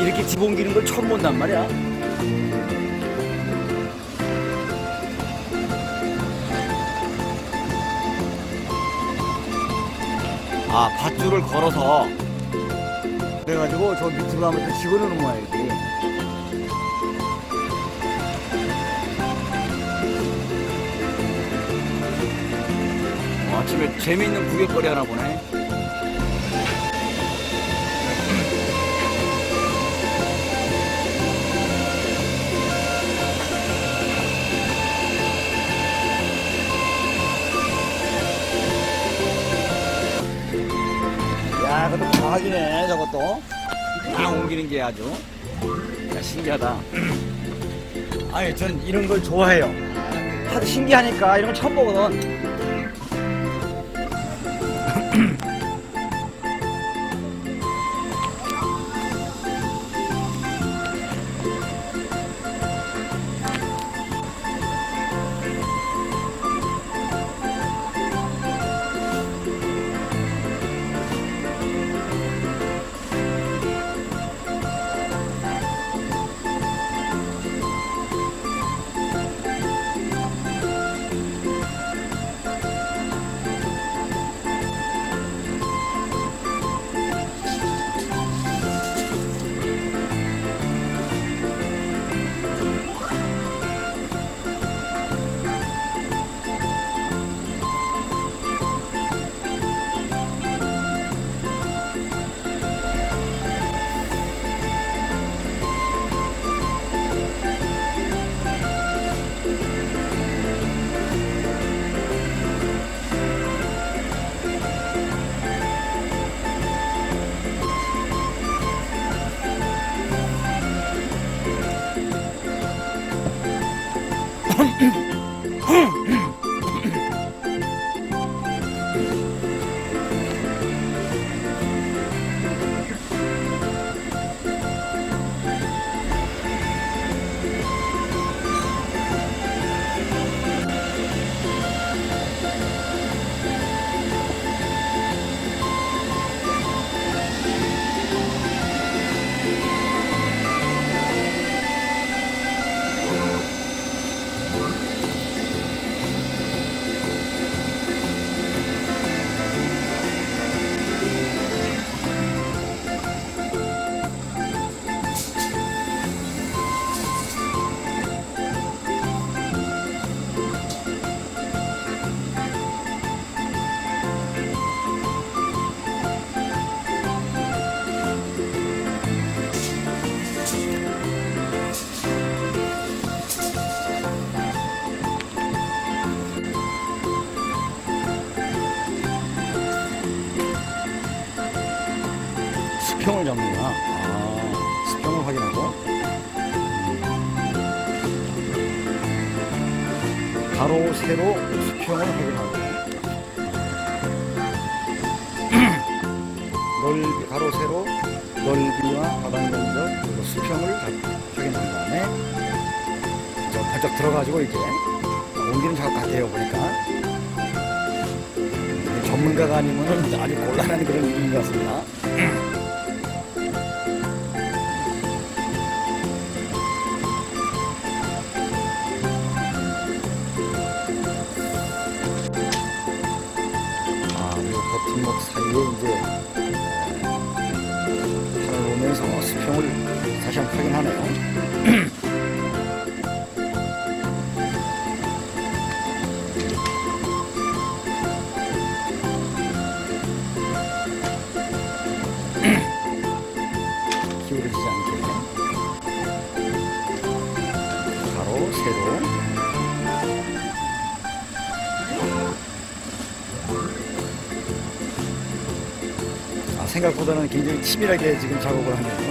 이렇게 집 옮기는 걸 처음 본단 말이야. 아, 밧줄을 걸어서 그래가지고 저 밑으로 가면 또 집어넣는 거야, 이렇게. 어, 아침에 재미있는 구경거리 하나 보네. 과학이네, 저것도. 다 옮기는 게 아주. 야, 신기하다. 아니, 전 이런 걸 좋아해요. 하도 신기하니까 이런 거 처음 보거든. 수평을 잡는구나. 아, 수평을 확인하고. 가로, 세로, 수평을 확인하고. 넓이, 가로, 세로, 넓이와 바닥 면적, 그리고 수평을 다- 확인한 다음에, 저 번쩍 들어가지고 이제, 옮기는 작업 같아요, 보니까. 전문가가 아니면 아주 곤란한 그런 일인 것 같습니다. 사이에 이제 어, 팔을 놓으면서 수평을 다시 한번 확인하네요. 생각보다는 굉장히 치밀하게 지금 작업을 하네요.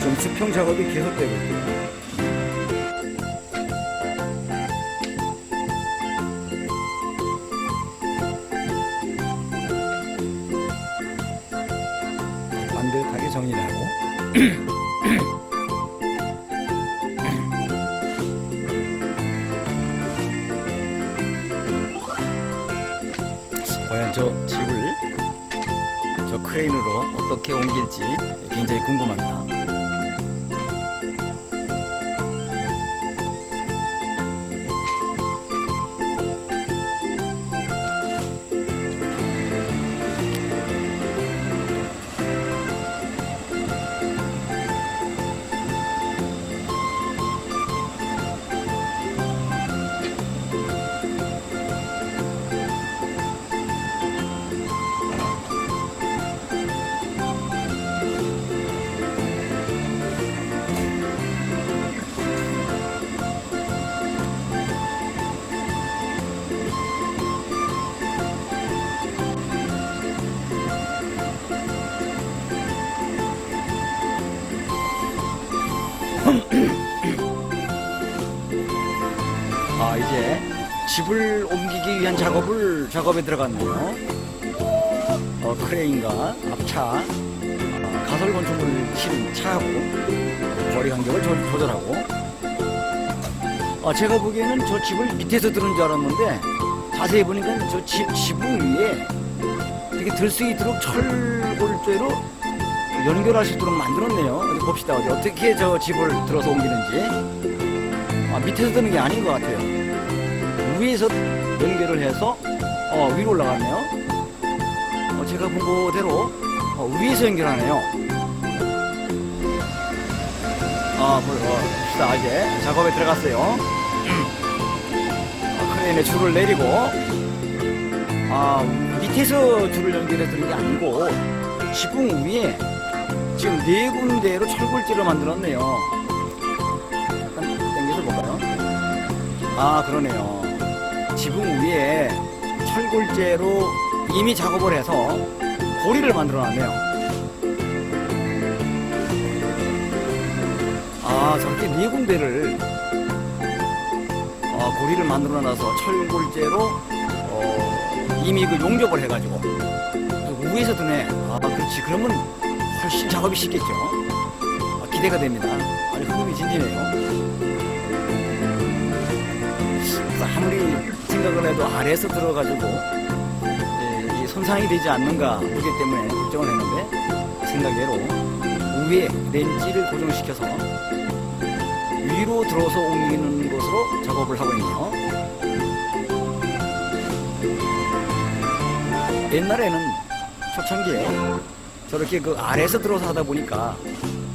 좀 수평 작업이 계속되고 있고요. 과연 저 집을 저 크레인으로 어떻게 옮길지 굉장히 궁금합니다. 옮기기 위한 작업을 작업에 들어갔네요. 어, 크레인과 앞차, 아, 가설 건축물을 실은 차하고 거리 간격을 조, 절하고 아, 제가 보기에는 저 집을 밑에서 들은 줄 알았는데 자세히 보니까 저 집 지붕 위에 이렇게 들 수 있도록 철골조로 연결할 수 있도록 만들었네요. 어디 봅시다. 어디 어떻게 저 집을 들어서 옮기는지. 아, 밑에서 드는 게 아닌 것 같아요. 위에서 연결을 해서 어, 위로 올라가네요. 어, 제가 본 거대로 어, 위에서 연결하네요. 아, 뭐, 어, 봅시다. 이제 작업에 들어갔어요. 어, 크레인에 줄을 내리고 아, 밑에서 줄을 연결해 드는 게 아니고 지붕 위에 지금 네 군데로 철골지를 만들었네요. 약간 당겨서 볼까요? 아, 그러네요. 지붕 위에 철골재로 이미 작업을 해서 고리를 만들어 놨네요. 아, 저렇게 네 군데를 아, 고리를 만들어 놔서 철골재로 어, 이미 그 용접을 해가지고 그 위에서 드네. 아, 그렇지. 그러면 훨씬 작업이 쉽겠죠. 아, 기대가 됩니다. 아니, 흥미진진해요. 아무리 생각을 해도 아래에서 들어가지고 예, 이 손상이 되지 않는가 무게 때문에 걱정을 했는데 생각외로 위에 렌치를 고정시켜서 위로 들어서 옮기는 것으로 작업을 하고 있네요. 옛날에는 초창기에 저렇게 그 아래에서 들어서 하다 보니까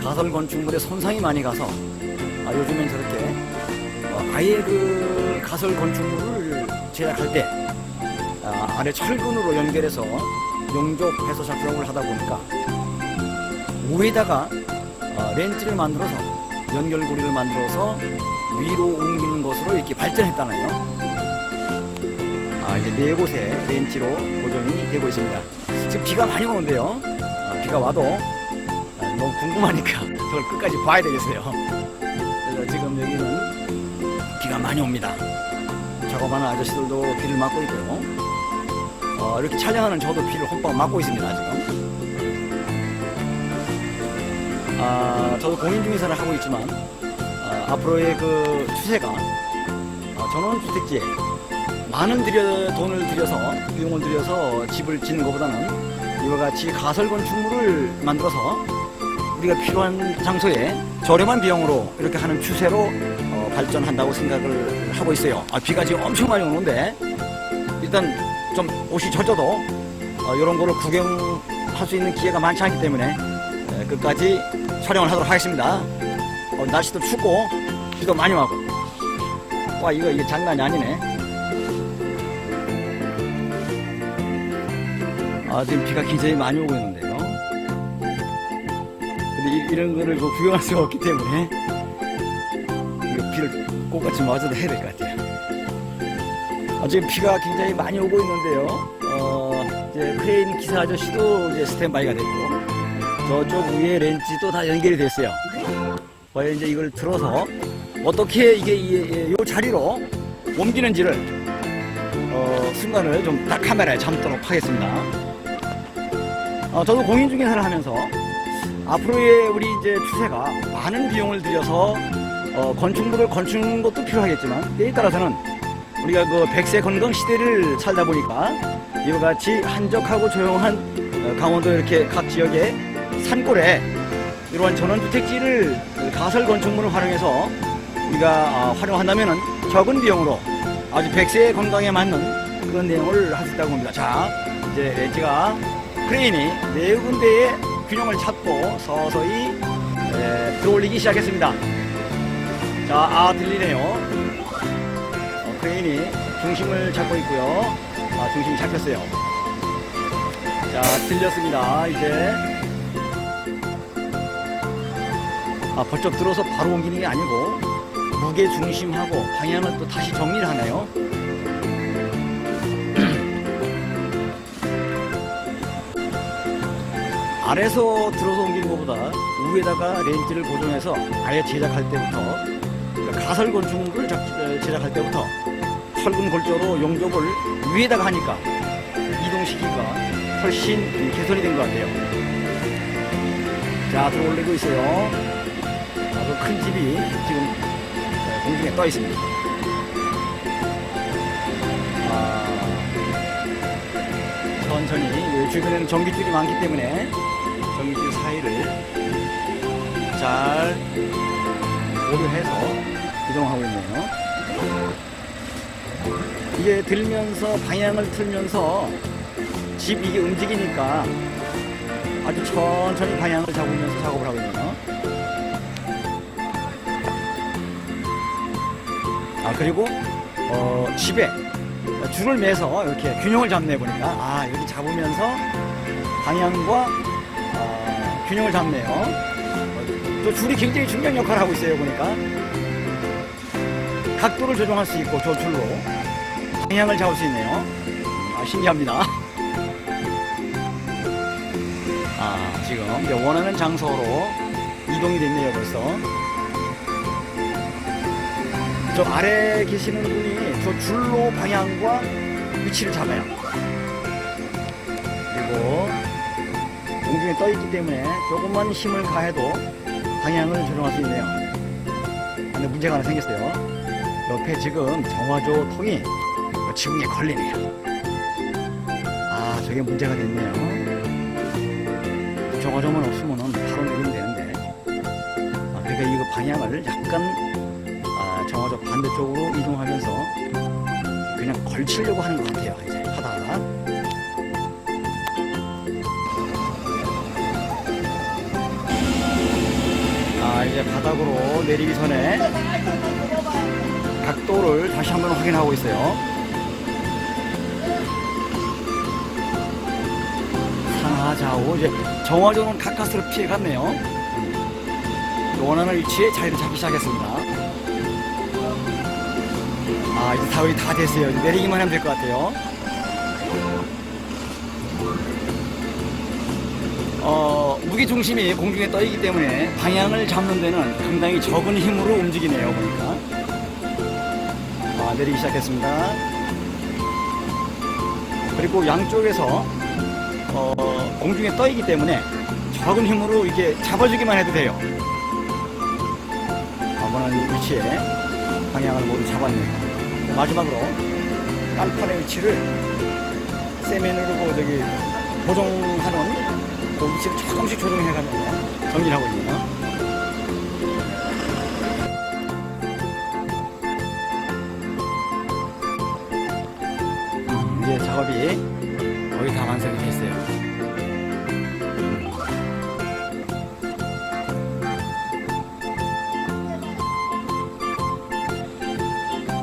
가설 건축물에 손상이 많이 가서 아, 요즘엔 저렇게 어, 아예 그 가설 건축물을 제작할 때 아, 아래 철근으로 연결해서 용접해서 작업을 하다 보니까 위에다가 어, 렌치를 만들어서 연결고리를 만들어서 위로 옮기는 것으로 이렇게 발전했다나요? 아, 이제 네 곳에 렌치로 고정이 되고 있습니다. 지금 비가 많이 오는데요. 아, 비가 와도 아, 너무 궁금하니까 저걸 끝까지 봐야 되겠어요. 지금 여기는 비가 많이 옵니다. 작업하는 아저씨들도 비를 맞고 있고요. 어, 이렇게 촬영하는 저도 비를 홈빵 맞고 있습니다, 지금. 아, 저도 공인중개사를 하고 있지만, 아, 앞으로의 그 추세가, 아, 전원주택지에 많은 들여, 돈을 들여서, 비용을 들여서 집을 짓는 것보다는 이와 같이 가설 건축물을 만들어서 우리가 필요한 장소에 저렴한 비용으로 이렇게 하는 추세로 어, 발전한다고 생각을 하고 있어요. 아, 비가 지금 엄청 많이 오는데 일단 좀 옷이 젖어도 어, 이런 거를 구경할 수 있는 기회가 많지 않기 때문에 에, 끝까지 촬영을 하도록 하겠습니다. 어, 날씨도 춥고 비도 많이 와고 와 이거 이게 장난이 아니네. 아 지금 비가 굉장히 많이 오고 있는데요. 근데 이, 이런 거를 뭐 구경할 수가 없기 때문에 꼭같이 맞아도 해야 될 것 같아요. 아, 지금 비가 굉장히 많이 오고 있는데요. 어, 이제 크레인 기사 아저씨도 이제 스탠바이가 됐고, 저쪽 위에 렌치도 다 연결이 됐어요. 과연 이제 이걸 들어서 어떻게 이게 이, 이- 이 자리로 옮기는지를 어, 순간을 좀 딱 카메라에 담도록 하겠습니다. 어, 저도 공인 중개사를 하면서 앞으로의 우리 이제 추세가 많은 비용을 들여서 어, 건축물을 건축하는 것도 필요하겠지만 때에 따라서는 우리가 그 백세 건강 시대를 살다 보니까 이와 같이 한적하고 조용한 어, 강원도 이렇게 각 지역의 산골에 이러한 전원주택지를 가설 건축물을 활용해서 우리가 아, 활용한다면은 적은 비용으로 아주 백세 건강에 맞는 그런 내용을 할 수 있다고 봅니다. 자, 이제 렌치가 크레인이 네 군데의 균형을 찾고 서서히 에, 들어올리기 시작했습니다. 자, 아 들리네요. 어, 크레인이 중심을 잡고 있고요. 아, 중심이 잡혔어요. 자, 들렸습니다. 이제 아, 벌쩍 들어서 바로 옮기는 게 아니고 무게 중심하고 방향을 또 다시 정리를 하네요. 아래서 들어서 옮기는 것보다 위에다가 렌즈를 고정해서 아예 제작할 때부터 가설 건축물을 작- 에, 제작할 때부터 철근 골조로 용접을 위에다가 하니까 이동시키기가 훨씬 개선이 된 것 같아요. 자, 들어올리고 있어요. 아주 큰 집이 지금 에, 공중에 떠 있습니다. 아, 천천히 이 주변에는 전기줄이 많기 때문에 전기줄 사이를 잘 고려해서 이동하고 있네요. 이게 들면서 방향을 틀면서 집 이게 움직이니까 아주 천천히 방향을 잡으면서 작업을 하고 있네요. 아 그리고 어, 집에 줄을 매서 이렇게 균형을 잡네 보니까 아 여기 잡으면서 방향과 아, 균형을 잡네요. 어, 또 줄이 굉장히 중요한 역할을 하고 있어요 보니까 각도를 조정할 수 있고 저 줄로 방향을 잡을 수 있네요. 아, 신기합니다. 아 지금 이제 원하는 장소로 이동이 됐네요 벌써. 저 아래 계시는 분이 저 줄로 방향과 위치를 잡아요. 그리고 공중에 떠 있기 때문에 조금만 힘을 가해도 방향을 조정할 수 있네요. 근데 문제가 하나 생겼어요. 옆에 지금 정화조 통이 지붕에 걸리네요. 아, 저게 문제가 됐네요. 정화조만 없으면 바로 내리면 되는데. 아, 그러니까 이거 방향을 약간 아, 정화조 반대쪽으로 이동하면서 그냥 걸치려고 하는 것 같아요. 이제 하다가. 아, 이제 바닥으로 내리기 전에 각도를 다시 한번 확인하고 있어요. 상하좌우 이제 정화조는 가까스로 피해갔네요. 원하는 위치에 자리를 잡기 시작했습니다. 아 이제 다음이 다 됐어요. 이제 내리기만 하면 될 것 같아요. 어, 무게 중심이 공중에 떠 있기 때문에 방향을 잡는 데는 상당히 적은 힘으로 움직이네요. 보니까. 아, 내리기 시작했습니다. 그리고 양쪽에서 어, 공중에 떠 있기 때문에 적은 힘으로 이게 잡아주기만 해도 돼요. 원하는 위치에 방향을 모두 잡았네요. 마지막으로 딴판의 위치를 세면으로 그 저기 고정하는 그 위치를 조금씩 조정해가면서 정리를 하고 있네요. 작업이 거의 다 완성이 됐어요.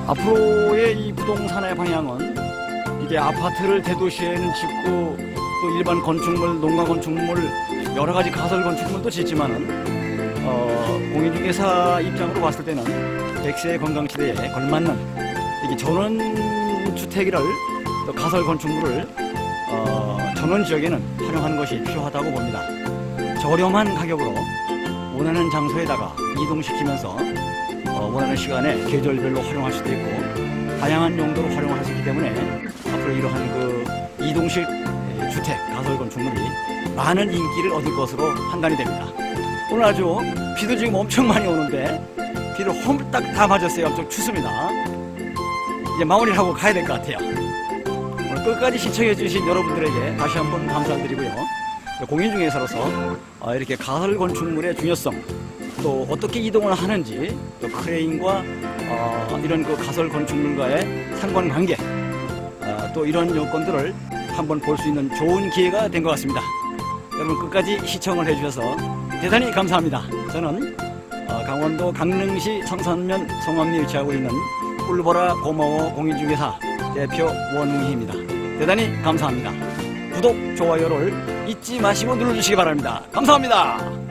앞으로의 이 부동산의 방향은 이게 아파트를 대도시에는 짓고 또 일반 건축물, 농가 건축물, 여러 가지 가설 건축물도 짓지만은 어, 공인중개사 입장으로 봤을 때는 백세 건강시대에 걸맞는 이게 전원 주택을 또 가설 건축물을 어, 전원 지역에는 활용하는 것이 필요하다고 봅니다. 저렴한 가격으로 원하는 장소에다가 이동시키면서 어, 원하는 시간에 계절별로 활용할 수도 있고 다양한 용도로 활용할 수 있기 때문에 앞으로 이러한 그 이동식 주택 가설 건축물이 많은 인기를 얻을 것으로 판단이 됩니다. 오늘 아주 비도 지금 엄청 많이 오는데 비를 홈딱 다 맞았어요. 엄청 춥습니다. 이제 마무리를 하고 가야 될 것 같아요. 끝까지 시청해주신 여러분들에게 다시 한번 감사드리고요. 공인중개사로서 어, 이렇게 가설 건축물의 중요성, 또 어떻게 이동을 하는지, 또 크레인과 어, 이런 그 가설 건축물과의 상관관계, 어, 또 이런 요건들을 한번 볼 수 있는 좋은 기회가 된 것 같습니다. 여러분 끝까지 시청을 해주셔서 대단히 감사합니다. 저는 어, 강원도 강릉시 청산면 송암리에 위치하고 있는 꿀보라 고마워 공인중개사 대표 원웅희입니다. 대단히 감사합니다. 구독, 좋아요를 잊지 마시고 눌러주시기 바랍니다. 감사합니다.